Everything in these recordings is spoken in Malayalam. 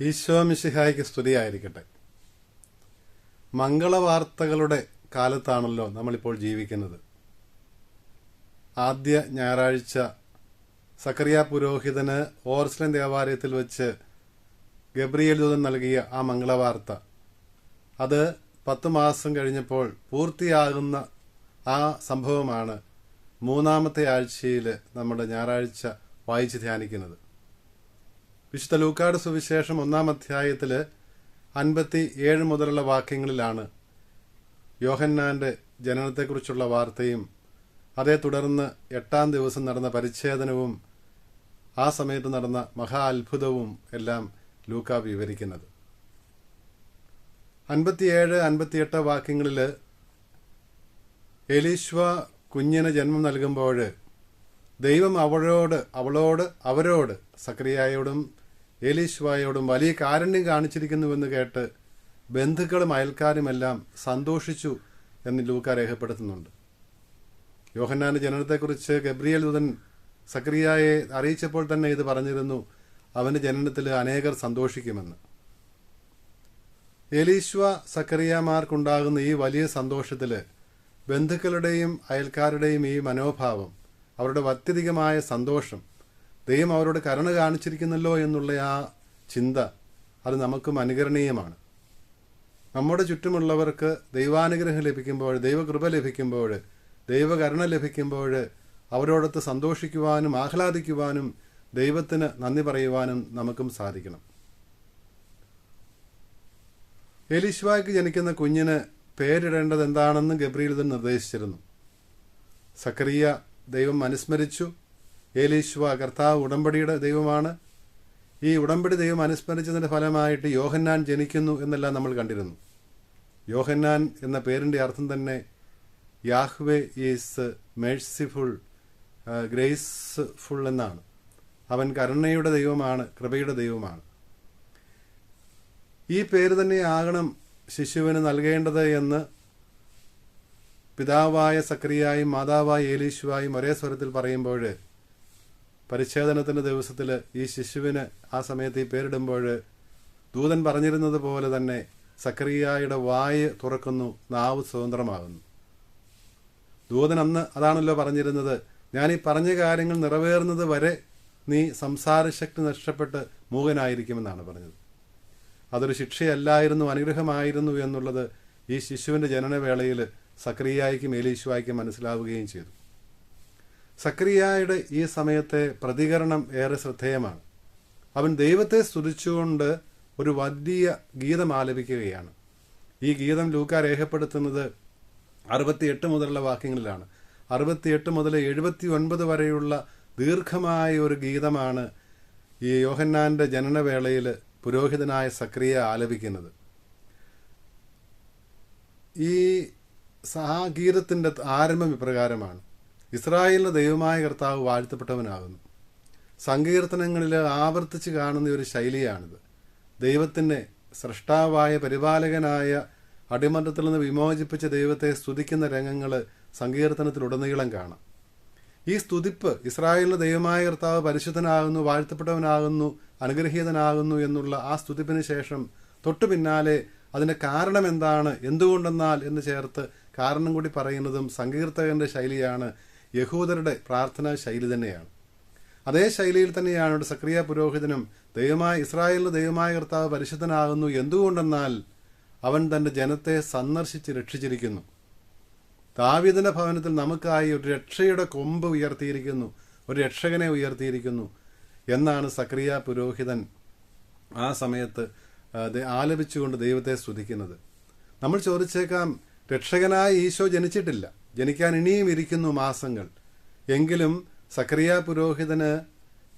ഈശോ മിശിഹായ്ക്ക് സ്തുതിയായിരിക്കട്ടെ. മംഗളവാർത്തകളുടെ കാലത്താണല്ലോ നമ്മളിപ്പോൾ ജീവിക്കുന്നത്. ആദ്യ ഞായറാഴ്ച സക്കറിയ പുരോഹിതന് ഓർസ്ലൻ ദേവാലയത്തിൽ വെച്ച് ഗബ്രിയേൽ ദൂതൻ നൽകിയ ആ മംഗളവാർത്ത. അത് പത്ത് മാസം കഴിഞ്ഞപ്പോൾ പൂർത്തിയാകുന്ന ആ സംഭവമാണ് മൂന്നാമത്തെ ആഴ്ചയിൽ നമ്മുടെ ഞായറാഴ്ച വായിച്ച് ധ്യാനിക്കുന്നത്. വിശുദ്ധ ലൂക്കാട് സുവിശേഷം ഒന്നാം അധ്യായത്തിൽ അൻപത്തി ഏഴ് മുതലുള്ള വാക്യങ്ങളിലാണ് യോഹന്നാന്റെ ജനനത്തെക്കുറിച്ചുള്ള വാർത്തയും അതേ തുടർന്ന് എട്ടാം ദിവസം നടന്ന പരിച്ഛേദനവും ആ സമയത്ത് നടന്ന മഹാ അത്ഭുതവും എല്ലാം ലൂക്ക വിവരിക്കുന്നത്. അൻപത്തിയേഴ് അൻപത്തിയെട്ട് വാക്യങ്ങളിൽ എലീശ്വ കുഞ്ഞിന് ജന്മം നൽകുമ്പോൾ ദൈവം അവളോട് അവളോട് അവരോട് സക്രിയായോടും ഏലീശ്വായോടും വലിയ കാരണ്യം കാണിച്ചിരിക്കുന്നുവെന്ന് കേട്ട് ബന്ധുക്കളും അയൽക്കാരുമെല്ലാം സന്തോഷിച്ചു എന്ന് ലൂക്ക രേഖപ്പെടുത്തുന്നുണ്ട്. യോഹന്നാന്റെ ജനനത്തെക്കുറിച്ച് ഗബ്രിയേൽ ദൂതൻ സക്രിയായെ അറിയിച്ചപ്പോൾ തന്നെ ഇത് പറഞ്ഞിരുന്നു അവന്റെ ജനനത്തിൽ അനേകർ സന്തോഷിക്കുമെന്ന്. ഏലീശ്വ സക്രിയമാർക്കുണ്ടാകുന്ന ഈ വലിയ സന്തോഷത്തിൽ ബന്ധുക്കളുടെയും അയൽക്കാരുടെയും ഈ മനോഭാവം അവരുടെ അത്യധികമായ സന്തോഷം ദൈവം അവരോട് കരുണ കാണിച്ചിരിക്കുന്നല്ലോ എന്നുള്ള ആ ചിന്ത അത് നമുക്കും അനുകരണീയമാണ്. നമ്മുടെ ചുറ്റുമുള്ളവർക്ക് ദൈവാനുഗ്രഹം ലഭിക്കുമ്പോൾ ദൈവകൃപ ലഭിക്കുമ്പോൾ ദൈവകരുണ ലഭിക്കുമ്പോൾ അവരോടൊത്ത് സന്തോഷിക്കുവാനും ആഹ്ലാദിക്കുവാനും ദൈവത്തിന് നന്ദി പറയുവാനും നമുക്കും സാധിക്കണം. എലിശ്വായ്ക്ക് ജനിക്കുന്ന കുഞ്ഞിന് പേരിടേണ്ടത് എന്താണെന്ന് ഗബ്രിയിൽ തന്നെ നിർദ്ദേശിച്ചിരുന്നു. സക്കറിയ ദൈവം അനുസ്മരിച്ചു. ഏലീശ്വ കർത്താവ് ഉടമ്പടിയുടെ ദൈവമാണ്. ഈ ഉടമ്പടി ദൈവം അനുസ്മരിച്ചതിന്റെ ഫലമായിട്ട് യോഹന്നാൻ ജനിക്കുന്നു എന്നെല്ലാം നമ്മൾ കണ്ടിരുന്നു. യോഹന്നാൻ എന്ന പേരിന്റെ അർത്ഥം തന്നെ യാഹ്വേ ഈസ് മേഴ്സിഫുൾ ഗ്രേസ്ഫുൾ എന്നാണ്. അവൻ കരുണയുടെ ദൈവമാണ് കൃപയുടെ ദൈവമാണ്. ഈ പേര് തന്നെ ആകണം ശിശുവിന് നൽകേണ്ടത് എന്ന് പിതാവായ സക്രിയായും മാതാവായ ഏലീശുവായും ഒരേ സ്വരത്തിൽ പറയുമ്പോൾ പരിച്ഛേദനത്തിന്റെ ദിവസത്തിൽ ഈ ശിശുവിന് ആ സമയത്ത് ഈ പേരിടുമ്പോൾ ദൂതൻ പറഞ്ഞിരുന്നത് പോലെ തന്നെ സക്രിയായുടെ വായ് തുറക്കുന്നു നാവ് സ്വതന്ത്രമാകുന്നു. ദൂതൻ അന്ന് അതാണല്ലോ പറഞ്ഞിരുന്നത് ഞാൻ ഈ പറഞ്ഞ കാര്യങ്ങൾ നിറവേറുന്നത് വരെ നീ സംസാരശക്തി നഷ്ടപ്പെട്ട് മൂകനായിരിക്കുമെന്നാണ് പറഞ്ഞത്. അതൊരു ശിക്ഷയല്ലായിരുന്നു അനുഗ്രഹമായിരുന്നു എന്നുള്ളത് ഈ ശിശുവിന്റെ ജനനവേളയിൽ സക്രിയായിക്കും ഏലീശുവായ്ക്കും മനസ്സിലാവുകയും ചെയ്തു. സക്രിയായുടെ ഈ സമയത്തെ പ്രതികരണം ഏറെ ശ്രദ്ധേയമാണ്. അവൻ ദൈവത്തെ സ്തുതിച്ചുകൊണ്ട് ഒരു വലിയ ഗീതം ആലപിക്കുകയാണ്. ഈ ഗീതം ലൂക്ക രേഖപ്പെടുത്തുന്നത് അറുപത്തിയെട്ട് മുതലുള്ള വാക്യങ്ങളിലാണ്. അറുപത്തിയെട്ട് മുതൽ എഴുപത്തി ഒൻപത് വരെയുള്ള ദീർഘമായ ഒരു ഗീതമാണ് ഈ യോഹന്നാന്റെ ജനനവേളയിൽ പുരോഹിതനായ സക്രിയ ആലപിക്കുന്നത്. ഈ ആ ഗീതത്തിന്റെ ആരംഭം ഇപ്രകാരമാണ്. ഇസ്രായേലിന്റെ ദൈവമായ കർത്താവ് വാഴ്ത്തപ്പെട്ടവനാകുന്നു. സങ്കീർത്തനങ്ങളിൽ ആവർത്തിച്ച് കാണുന്ന ഒരു ശൈലിയാണിത്. ദൈവത്തിന്റെ സൃഷ്ടാവായ പരിപാലകനായ അടിമത്തത്തിൽ നിന്ന് വിമോചിപ്പിച്ച ദൈവത്തെ സ്തുതിക്കുന്ന രംഗങ്ങൾ സങ്കീർത്തനത്തിലുടനീളം കാണാം. ഈ സ്തുതിപ്പ് ഇസ്രായേലിന്റെ ദൈവമായ കർത്താവ് പരിശുദ്ധനാകുന്നു വാഴ്ത്തപ്പെട്ടവനാകുന്നു അനുഗ്രഹീതനാകുന്നു എന്നുള്ള ആ സ്തുതിപ്പിന് ശേഷം തൊട്ടു പിന്നാലെ അതിന്റെ കാരണം എന്താണ് എന്തുകൊണ്ടെന്നാൽ എന്ന് ചേർത്ത് കാരണം കൂടി പറയുന്നതും സങ്കീർത്തകന്റെ ശൈലിയാണ് യഹൂദരുടെ പ്രാർത്ഥനാ ശൈലി തന്നെയാണ്. അതേ ശൈലിയിൽ തന്നെയാണ് ഇവിടെ സക്രിയ പുരോഹിതനും ദൈവമായ ഇസ്രായേലിന്റെ ദൈവമായ കർത്താവ് പരിശുദ്ധനാകുന്നു എന്തുകൊണ്ടെന്നാൽ അവൻ തന്റെ ജനത്തെ സന്ദർശിച്ച് രക്ഷിച്ചിരിക്കുന്നു. ദാവിദിന്റെ ഭവനത്തിൽ നമുക്കായി ഒരു രക്ഷയുടെ കൊമ്പ് ഉയർത്തിയിരിക്കുന്നു ഒരു രക്ഷകനെ ഉയർത്തിയിരിക്കുന്നു എന്നാണ് സക്രിയ പുരോഹിതൻ ആ സമയത്ത് ആലപിച്ചുകൊണ്ട് ദൈവത്തെ സ്തുതിക്കുന്നത്. നമ്മൾ ചോദിച്ചേക്കാം രക്ഷകനായ ഈശോ ജനിച്ചിട്ടില്ല. ജനിക്കാൻ ഇനിയും ഇരിക്കുന്നു മാസങ്ങൾ. എങ്കിലും സക്രിയ പുരോഹിതന്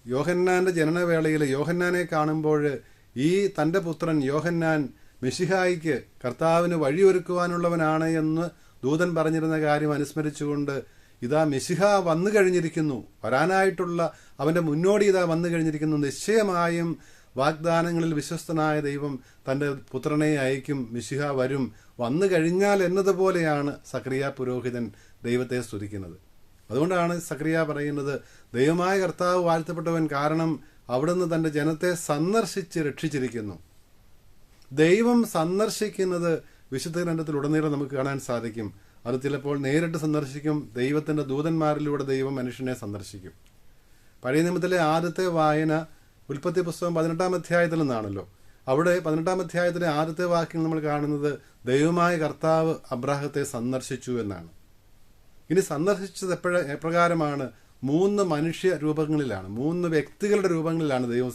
യോഹന്നാന്റെ ജനനവേളയിൽ യോഹന്നാനെ കാണുമ്പോൾ ഈ തന്റെ പുത്രൻ യോഹന്നാൻ മെഷിഹായിക്ക് കർത്താവിന് വഴിയൊരുക്കുവാനുള്ളവനാണ് എന്ന് ദൂതൻ പറഞ്ഞിരുന്ന കാര്യം അനുസ്മരിച്ചുകൊണ്ട് ഇതാ മെഷിഹ വന്നു കഴിഞ്ഞിരിക്കുന്നു വരാനായിട്ടുള്ള അവന്റെ മുന്നോടി ഇതാ വന്നു കഴിഞ്ഞിരിക്കുന്നു നിശ്ചയമായും വാഗ്ദാനങ്ങളിൽ വിശ്വസ്തനായ ദൈവം തന്റെ പുത്രനെ അയക്കും മിശിഹ വരും. വന്നു കഴിഞ്ഞാൽ എന്നതുപോലെയാണ് സക്രിയ പുരോഹിതൻ ദൈവത്തെ സ്തുതിക്കുന്നത്. അതുകൊണ്ടാണ് സക്രിയ പറയുന്നത് ദൈവമായ കർത്താവ് വാഴ്ത്തപ്പെട്ടവൻ കാരണം അവിടുന്ന് തന്റെ ജനത്തെ സന്ദർശിച്ച് രക്ഷിച്ചിരിക്കുന്നു. ദൈവം സന്ദർശിക്കുന്നത് വിശുദ്ധ ഗ്രന്ഥത്തിൽ ഉടനീളം നമുക്ക് കാണാൻ സാധിക്കും. അത് ചിലപ്പോൾ നേരിട്ട് സന്ദർശിക്കും ദൈവത്തിന്റെ ദൂതന്മാരിലൂടെ ദൈവം മനുഷ്യനെ സന്ദർശിക്കും. പഴയ നിയമത്തിലെ ആദ്യത്തെ വായന ഉൽപ്പത്തി പുസ്തകം പതിനെട്ടാം അധ്യായത്തിൽ നിന്നാണല്ലോ. അവിടെ പതിനെട്ടാം അധ്യായത്തിലെ ആദ്യത്തെ വാക്യം നമ്മൾ കാണുന്നത് ദൈവമായ കർത്താവ് അബ്രാഹത്തെ സന്ദർശിച്ചു എന്നാണ്. ഇനി സന്ദർശിച്ചത് എപ്പോഴ എപ്രകാരമാണ്? മൂന്ന് മനുഷ്യ രൂപങ്ങളിലാണ് മൂന്ന് വ്യക്തികളുടെ രൂപങ്ങളിലാണ് ദൈവം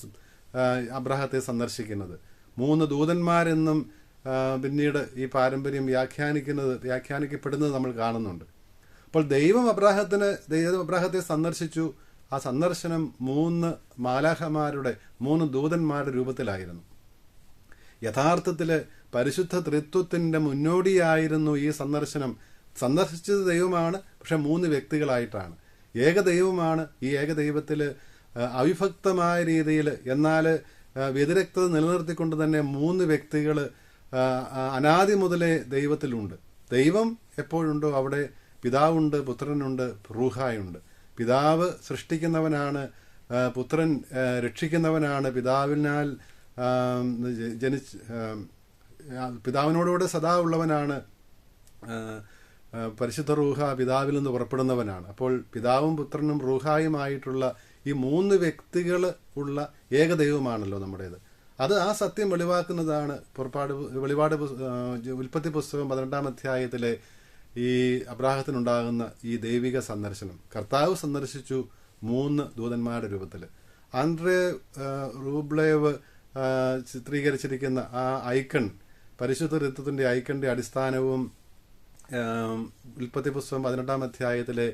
അബ്രാഹത്തെ സന്ദർശിക്കുന്നത്. മൂന്ന് ദൂതന്മാരെന്നും പിന്നീട് ഈ പാരമ്പര്യം വ്യാഖ്യാനിക്കുന്നത് വ്യാഖ്യാനിക്കപ്പെടുന്നത് നമ്മൾ കാണുന്നുണ്ട്. അപ്പോൾ ദൈവം അബ്രാഹത്തിന് ദൈവം അബ്രാഹത്തെ സന്ദർശിച്ചു ആ സന്ദർശനം മൂന്ന് മാലാഹമാരുടെ മൂന്ന് ദൂതന്മാരുടെ രൂപത്തിലായിരുന്നു. യഥാർത്ഥത്തിൽ പരിശുദ്ധ ത്രിത്വത്തിന്റെ മുന്നോടിയായിരുന്നു ഈ സന്ദർശനം. സന്ദർശിച്ചത് ദൈവമാണ് പക്ഷെ മൂന്ന് വ്യക്തികളായിട്ടാണ്. ഏകദൈവമാണ് ഈ ഏകദൈവത്തിൽ അവിഭക്തമായ രീതിയിൽ എന്നാൽ വ്യതിരക്തത നിലനിർത്തിക്കൊണ്ട് തന്നെ മൂന്ന് വ്യക്തികൾ അനാദി മുതലേ ദൈവത്തിലുണ്ട്. ദൈവം എപ്പോഴുണ്ടോ അവിടെ പിതാവുണ്ട് പുത്രനുണ്ട് റൂഹായുണ്ട്. പിതാവ് സൃഷ്ടിക്കുന്നവനാണ് പുത്രൻ രക്ഷിക്കുന്നവനാണ്. പിതാവിനാൽ ജനിച്ച് പിതാവിനോടുകൂടെ സദാ ഉള്ളവനാണ് പരിശുദ്ധ റൂഹ പിതാവിൽ നിന്ന് പുറപ്പെടുന്നവനാണ്. അപ്പോൾ പിതാവും പുത്രനും റൂഹായുമായിട്ടുള്ള ഈ മൂന്ന് വ്യക്തികൾ ഉള്ള ഏകദൈവമാണല്ലോ നമ്മുടേത്. അത് ആ സത്യം വെളിവാക്കുന്നതാണ്. പുറപ്പാട് വെളിപാട് ഉൽപ്പത്തി പുസ്തകം പതിനെട്ടാം അധ്യായത്തിലെ ഈ അബ്രാഹത്തിനുണ്ടാകുന്ന ഈ ദൈവിക സന്ദർശനം. കർത്താവ് സന്ദർശിച്ചു മൂന്ന് ദൂതന്മാരുടെ രൂപത്തിൽ ആൻഡ്രേ റൂബ്ലേവ് ചിത്രീകരിച്ചിരിക്കുന്ന ആ ഐക്കൺ പരിശുദ്ധ ഋത്വത്തിന്റെ ഐക്കണിന്റെ അടിസ്ഥാനവും ഉൽപ്പത്തി പുസ്തകം പതിനെട്ടാം അധ്യായത്തിലെ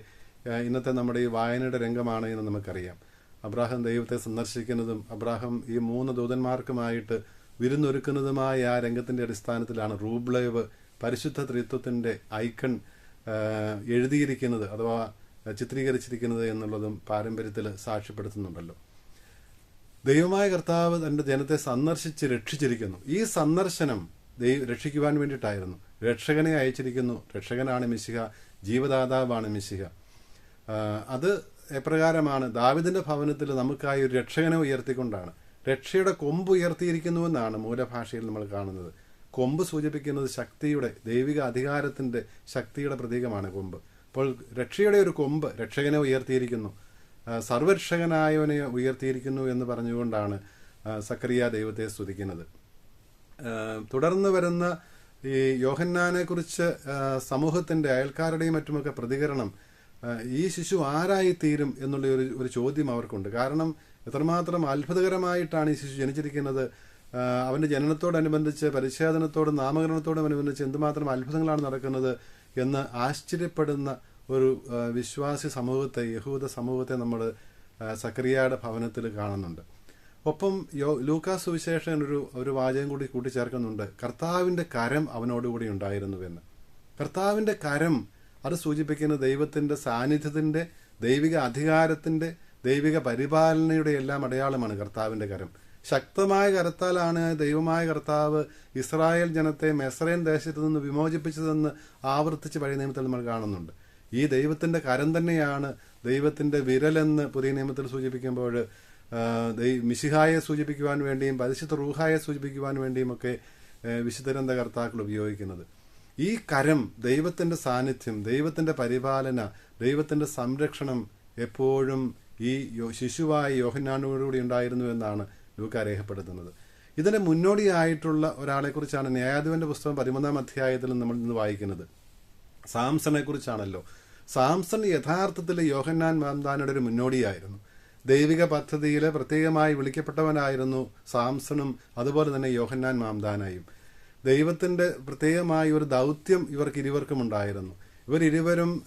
ഇന്നത്തെ നമ്മുടെ ഈ വായനയുടെ രംഗമാണ് എന്ന് നമുക്കറിയാം. അബ്രാഹം ദൈവത്തെ സന്ദർശിക്കുന്നതും അബ്രാഹം ഈ മൂന്ന് ദൂതന്മാർക്കുമായിട്ട് വിരുന്നൊരുക്കുന്നതുമായ ആ രംഗത്തിന്റെ അടിസ്ഥാനത്തിലാണ് റൂബ്ലേവ് പരിശുദ്ധ ത്രിത്വത്തിന്റെ ഐക്കൺ എഴുതിയിരിക്കുന്നത് അഥവാ ചിത്രീകരിച്ചിരിക്കുന്നത് എന്നുള്ളതും പാരമ്പര്യത്തിൽ സാക്ഷ്യപ്പെടുത്തുന്നുണ്ടല്ലോ. ദൈവമായ കർത്താവ് തന്റെ ജനത്തെ സന്ദർശിച്ച് രക്ഷിച്ചിരിക്കുന്നു. ഈ സന്ദർശനം ദൈവം രക്ഷിക്കുവാൻ വേണ്ടിയിട്ടായിരുന്നു. രക്ഷകനെ അയച്ചിരിക്കുന്നു. രക്ഷകനാണ് മിശിക ജീവദാതാവാണ് മിശിക അത് എപ്രകാരമാണ്? ദാവിദിന്റെ ഭവനത്തിൽ നമുക്കായി ഒരു രക്ഷകനെ ഉയർത്തിക്കൊണ്ടാണ്. രക്ഷയുടെ കൊമ്പ് ഉയർത്തിയിരിക്കുന്നുവെന്നാണ് മൂലഭാഷയിൽ നമ്മൾ കാണുന്നത്. കൊമ്പ് സൂചിപ്പിക്കുന്നത് ശക്തിയുടെ ദൈവിക അധികാരത്തിന്റെ ശക്തിയുടെ പ്രതീകമാണ് കൊമ്പ്. അപ്പോൾ രക്ഷയുടെ ഒരു കൊമ്പ് രക്ഷകനെ ഉയർത്തിയിരിക്കുന്നു. സർവരക്ഷകനായവനെ ഉയർത്തിയിരിക്കുന്നു എന്ന് പറഞ്ഞുകൊണ്ടാണ് സക്രിയ ദൈവത്തെ സ്തുതിക്കുന്നത്. തുടർന്ന് വരുന്ന ഈ യോഹന്നാനെ കുറിച്ച് സമൂഹത്തിന്റെ അയൽക്കാരുടെയും മറ്റുമൊക്കെ പ്രതികരണം ഈ ശിശു ആരായി തീരും എന്നുള്ള ഒരു ഒരു ചോദ്യം അവർക്കുണ്ട്. കാരണം എത്രമാത്രം അത്ഭുതകരമായിട്ടാണ് ഈ ശിശു ജനിച്ചിരിക്കുന്നത് അവന്റെ ജനനത്തോടനുബന്ധിച്ച് പരിച്ഛേദനത്തോടും നാമകരണത്തോടും അനുബന്ധിച്ച് എന്തുമാത്രം അത്ഭുതങ്ങളാണ് നടക്കുന്നത് എന്ന് ആശ്ചര്യപ്പെടുന്ന ഒരു വിശ്വാസി സമൂഹത്തെ യഹൂദ സമൂഹത്തെ നമ്മൾ സക്രിയയുടെ ഭവനത്തിൽ കാണുന്നുണ്ട്. ഒപ്പം യോ ലൂക്കാസ് സുവിശേഷൻ ഒരു ഒരു വാചകം കൂടി കൂട്ടിച്ചേർക്കുന്നുണ്ട്. കർത്താവിന്റെ കരം അവനോടുകൂടി ഉണ്ടായിരുന്നുവെന്ന് കർത്താവിന്റെ കരം അത് സൂചിപ്പിക്കുന്ന ദൈവത്തിന്റെ സാന്നിധ്യത്തിന്റെ ദൈവിക അധികാരത്തിന്റെ ദൈവിക പരിപാലനയുടെ എല്ലാം അടയാളമാണ് കർത്താവിന്റെ കരം. ശക്തമായ കരത്താലാണ് ദൈവമായ കർത്താവ് ഇസ്രായേൽ ജനത്തെ മെസ്രൈൻ ദേശത്ത് നിന്ന് വിമോചിപ്പിച്ചതെന്ന് ആവർത്തിച്ച് പഴയ നിയമത്തിൽ നമ്മൾ കാണുന്നുണ്ട്. ഈ ദൈവത്തിന്റെ കരം തന്നെയാണ് ദൈവത്തിന്റെ വിരലെന്ന് പുതിയ നിയമത്തിൽ സൂചിപ്പിക്കുമ്പോൾ മിശിഹായെ സൂചിപ്പിക്കുവാൻ വേണ്ടിയും പരിശുദ്ധ റൂഹായെ സൂചിപ്പിക്കുവാൻ വേണ്ടിയും ഒക്കെ ഏ, വിശുദ്ധരന്ത കർത്താക്കൾ ഉപയോഗിക്കുന്നത്. ഈ കരം ദൈവത്തിന്റെ സാന്നിധ്യം ദൈവത്തിന്റെ പരിപാലന ദൈവത്തിന്റെ സംരക്ഷണം എപ്പോഴും ഈ ശിശുവായ യോഹന്നാനോടുകൂടി ഉണ്ടായിരുന്നു എന്നാണ് ലൂക്ക രേഖപ്പെടുത്തുന്നത് ഇതിന് മുന്നോടിയായിട്ടുള്ള ഒരാളെക്കുറിച്ചാണ് ന്യായാധിപന്റെ പുസ്തകം പതിമൂന്നാം അധ്യായത്തിൽ നമ്മൾ ഇന്ന് വായിക്കുന്നത്. സാംസണെ കുറിച്ചാണല്ലോ സാംസൺ യഥാർത്ഥത്തിൽ യോഹന്നാൻ മാംദാനയുടെ ഒരു മുന്നോടിയായിരുന്നു. ദൈവിക പദ്ധതിയിൽ പ്രത്യേകമായി വിളിക്കപ്പെട്ടവനായിരുന്നു സാംസണും അതുപോലെ തന്നെ യോഹന്നാൻ മാംദാനായും ദൈവത്തിന്റെ പ്രത്യേകമായ ഒരു ദൗത്യം ഇവർക്ക് ഇരുവർക്കും ഉണ്ടായിരുന്നു.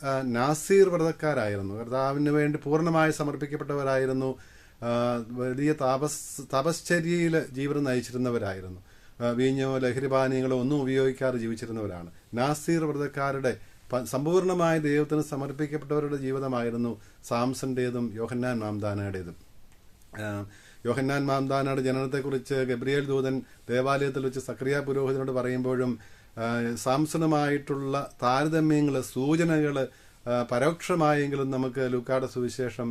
ആ, നാസീർ വ്രതക്കാരായിരുന്നു. കർത്താവിന് വേണ്ടി പൂർണമായി സമർപ്പിക്കപ്പെട്ടവരായിരുന്നു. വലിയ താപസ് തപശ്ചര്യയിൽ ജീവിതം നയിച്ചിരുന്നവരായിരുന്നു. വീഞ്ഞോ ലഹരിപാനീയങ്ങളോ ഒന്നും ഉപയോഗിക്കാതെ ജീവിച്ചിരുന്നവരാണ്. നാസീർ വ്രതക്കാരുടെ സമ്പൂർണമായ ദൈവത്തിന് സമർപ്പിക്കപ്പെട്ടവരുടെ ജീവിതമായിരുന്നു സാംസന്റേതും യോഹന്നാൻ മാംദാനയുടേതും. യോഹന്നാൻ മാംദാനയുടെ ജനനത്തെക്കുറിച്ച് ഗബ്രിയേൽ ദൂതൻ ദേവാലയത്തിൽ വെച്ച് സക്രിയ പുരോഹിതനോട് പറയുമ്പോഴും സാംസണുമായിട്ടുള്ള താരതമ്യങ്ങൾ സൂചനകൾ പരോക്ഷമായെങ്കിലും നമുക്ക് ലുക്കാട സുവിശേഷം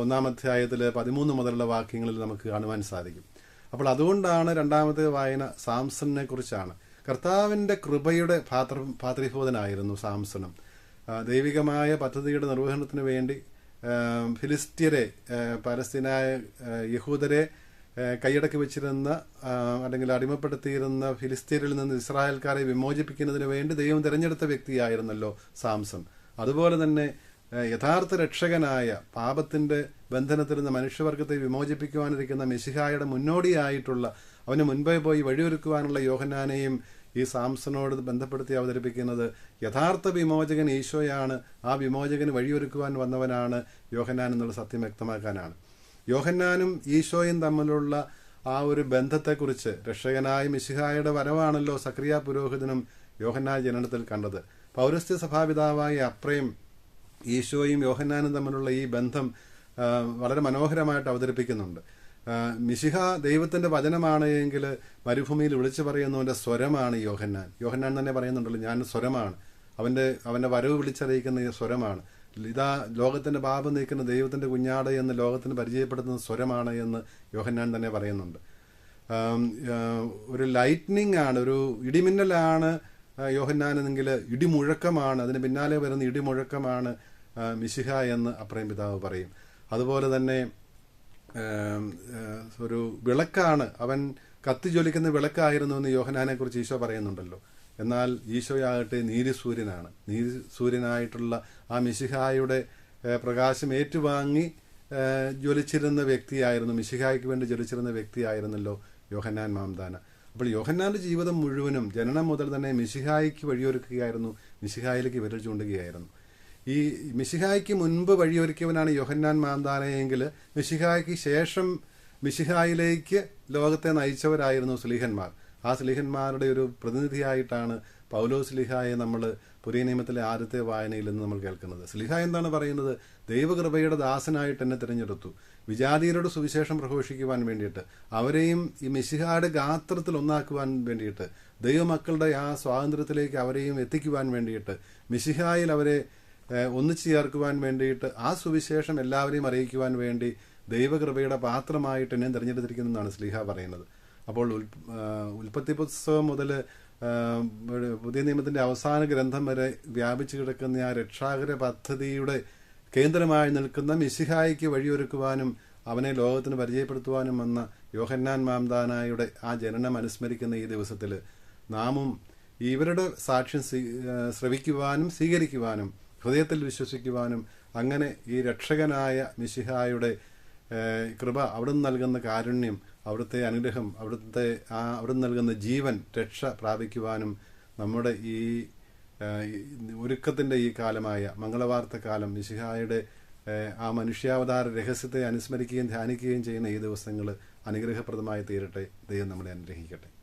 ഒന്നാം അധ്യായത്തിൽ പതിമൂന്ന് മുതലുള്ള വാക്യങ്ങളിൽ നമുക്ക് കാണുവാൻ സാധിക്കും. അപ്പോൾ അതുകൊണ്ടാണ് രണ്ടാമത്തെ വായന സാംസണിനെ കുറിച്ചാണ്. കർത്താവിന്റെ കൃപയുടെ പാത്ര പാത്രിഭൂതനായിരുന്നു സാംസണും. ദൈവികമായ പദ്ധതിയുടെ നിർവഹണത്തിന് വേണ്ടി ഫിലിസ്ത്യരെ പലസ്തീനായ യഹൂദരെ കൈയടക്കി വെച്ചിരുന്ന അല്ലെങ്കിൽ അടിമപ്പെടുത്തിയിരുന്ന ഫിലിസ്തീനിൽ നിന്ന് ഇസ്രായേൽക്കാരെ വിമോചിപ്പിക്കുന്നതിന് വേണ്ടി ദൈവം തിരഞ്ഞെടുത്ത വ്യക്തിയായിരുന്നല്ലോ സാംസൺ. അതുപോലെ തന്നെ യഥാർത്ഥ രക്ഷകനായ പാപത്തിന്റെ ബന്ധനത്തിൽ നിന്ന് മനുഷ്യവർഗത്തെ വിമോചിപ്പിക്കുവാനിരിക്കുന്ന മെസ്സിഹായുടെ മുന്നോടിയായിട്ടുള്ള അവന് മുൻപേ പോയി വഴിയൊരുക്കുവാനുള്ള യോഹനാനെയും ഈ സാംസനോട് ബന്ധപ്പെടുത്തി അവതരിപ്പിക്കുന്നത് യഥാർത്ഥ വിമോചകൻ ഈശോയാണ്. ആ വിമോചകന് വഴിയൊരുക്കുവാൻ വന്നവനാണ് യോഹന്നാൻ എന്നുള്ള സത്യം വ്യക്തമാക്കാനാണ്. യോഹന്നാനും ഈശോയും തമ്മിലുള്ള ആ ഒരു ബന്ധത്തെക്കുറിച്ച് രക്ഷകനായ മിശിഹായുടെ വരവാണല്ലോ സക്രിയ പുരോഹിതനും യോഹന്നാ ജനനത്തിൽ കണ്ടത്. പൗരസ്ത്യ സഭാപിതാവായ അപ്രയും ഈശോയും യോഹന്നാനും തമ്മിലുള്ള ഈ ബന്ധം വളരെ മനോഹരമായിട്ട് അവതരിപ്പിക്കുന്നുണ്ട്. മിശിഹ ദൈവത്തിന്റെ വചനമാണ് എങ്കിൽ മരുഭൂമിയിൽ വിളിച്ചു പറയുന്നവന്റെ സ്വരമാണ് യോഹന്നാൻ. യോഹന്നാൻ തന്നെ പറയുന്നുണ്ടല്ലോ ഞാൻ സ്വരമാണ്. അവന്റെ അവന്റെ വരവ് വിളിച്ചറിയിക്കുന്ന സ്വരമാണ്. ഇതാ ലോകത്തിന്റെ പാപം നീക്കുന്ന ദൈവത്തിന്റെ കുഞ്ഞാട് എന്ന് ലോകത്തിന് പരിചയപ്പെടുത്തുന്ന സ്വരമാണ് എന്ന് യോഹന്നാൻ തന്നെ പറയുന്നുണ്ട്. ഒരു ലൈറ്റ്നിങ് ആണ് ഒരു ഇടിമിന്നലാണ് യോഹന്നാനെങ്കിൽ ഇടിമുഴക്കമാണ് അതിന് പിന്നാലെ വരുന്ന ഇടിമുഴക്കമാണ് മിശിഹ എന്ന് അപ്രയം പിതാവ് പറയും. അതുപോലെ തന്നെ ഒരു വിളക്കാണ്. അവൻ കത്തി ജ്വലിക്കുന്ന വിളക്കായിരുന്നു എന്ന് യോഹനാനെ കുറിച്ച് ഈശോ പറയുന്നുണ്ടല്ലോ. എന്നാൽ ഈശോയാകട്ടെ നീതിസൂര്യനാണ്. നീതിസൂര്യനായിട്ടുള്ള ആ മിശിഹായുടെ പ്രകാശം ഏറ്റുവാങ്ങി ജ്വലിച്ചിരുന്ന വ്യക്തിയായിരുന്നു മിശിഹായ്ക്ക് വേണ്ടി ജ്വലിച്ചിരുന്ന വ്യക്തിയായിരുന്നല്ലോ യോഹനാൻ മാംദാന. അപ്പോൾ യോഹന്നാന്റെ ജീവിതം മുഴുവനും ജനനം മുതൽ തന്നെ മിശിഹായിക്ക് വഴിയൊരുക്കുകയായിരുന്നു. മിശിഹായിലേക്ക് വിരൽ ചൂണ്ടുകയായിരുന്നു. ഈ മിശിഹായിക്ക് മുൻപ് വഴിയൊരുക്കിയവനാണ് യോഹന്നാൻ മാന്താനയെങ്കിൽ മിശിഹായ്ക്ക് ശേഷം മിശിഹായിലേക്ക് ലോകത്തെ നയിച്ചവരായിരുന്നു സ്ലീഹന്മാർ. ആ സ്ലീഹന്മാരുടെ ഒരു പ്രതിനിധിയായിട്ടാണ് പൗലോ സ്ലിഹായെ നമ്മൾ പുതിയ നിയമത്തിലെ ആദ്യത്തെ വായനയിൽ നിന്ന് നമ്മൾ കേൾക്കുന്നത്. സ്ലിഹ എന്താണ് പറയുന്നത്? ദൈവകൃപയുടെ ദാസനായിട്ട് എന്നെ തിരഞ്ഞെടുത്തു. വിജാതീയരുടെ സുവിശേഷം പ്രഘോഷിക്കുവാൻ വേണ്ടിയിട്ട് അവരെയും ഈ മിശിഹായുടെ ഗാത്രത്തിൽ ഒന്നാക്കുവാൻ വേണ്ടിയിട്ട് ദൈവമക്കളുടെ ആ സ്വാതന്ത്ര്യത്തിലേക്ക് അവരെയും എത്തിക്കുവാൻ വേണ്ടിയിട്ട് മിശിഹായിൽ അവരെ ഒന്നിച്ചു ചേർക്കുവാൻ വേണ്ടിയിട്ട് ആ സുവിശേഷം എല്ലാവരെയും അറിയിക്കുവാൻ വേണ്ടി ദൈവകൃപയുടെ പാത്രമായിട്ട് എന്നെ തിരഞ്ഞെടുത്തിരിക്കുന്നതാണ് സ്ലീഹ പറയുന്നത്. അപ്പോൾ ഉൽ ഉൽപ്പത്തി പുസ്തകം മുതൽ പുതിയ നിയമത്തിന്റെ അവസാന ഗ്രന്ഥം വരെ വ്യാപിച്ചു കിടക്കുന്ന ആ രക്ഷാകര പദ്ധതിയുടെ കേന്ദ്രമായി നിൽക്കുന്ന മിസിഹായിക്ക് വഴിയൊരുക്കുവാനും അവനെ ലോകത്തിന് പരിചയപ്പെടുത്തുവാനും വന്ന യോഹന്നാൻ മാംദാനായുടെ ആ ജനനം അനുസ്മരിക്കുന്ന ഈ ദിവസത്തിൽ നാമും ഇവരുടെ സാക്ഷ്യം ശ്രവിക്കുവാനും സ്വീകരിക്കുവാനും ഹൃദയത്തിൽ വിശ്വസിക്കുവാനും അങ്ങനെ ഈ രക്ഷകനായ മിശിഹായുടെ കൃപ അവിടുന്ന് നൽകുന്ന കാരുണ്യം അവിടുത്തെ അനുഗ്രഹം അവിടുത്തെ ആ അവിടുന്ന് നൽകുന്ന ജീവൻ രക്ഷ പ്രാപിക്കുവാനും നമ്മുടെ ഈ ഒരുക്കത്തിന്റെ ഈ കാലമായ മംഗളവാർത്ത കാലം മിശിഹായുടെ ആ മനുഷ്യാവതാര രഹസ്യത്തെ അനുസ്മരിക്കുകയും ധ്യാനിക്കുകയും ചെയ്യുന്ന ഈ ദിവസങ്ങൾ അനുഗ്രഹപ്രദമായി തീരട്ടെ. ദൈവം നമ്മളെ അനുഗ്രഹിക്കട്ടെ.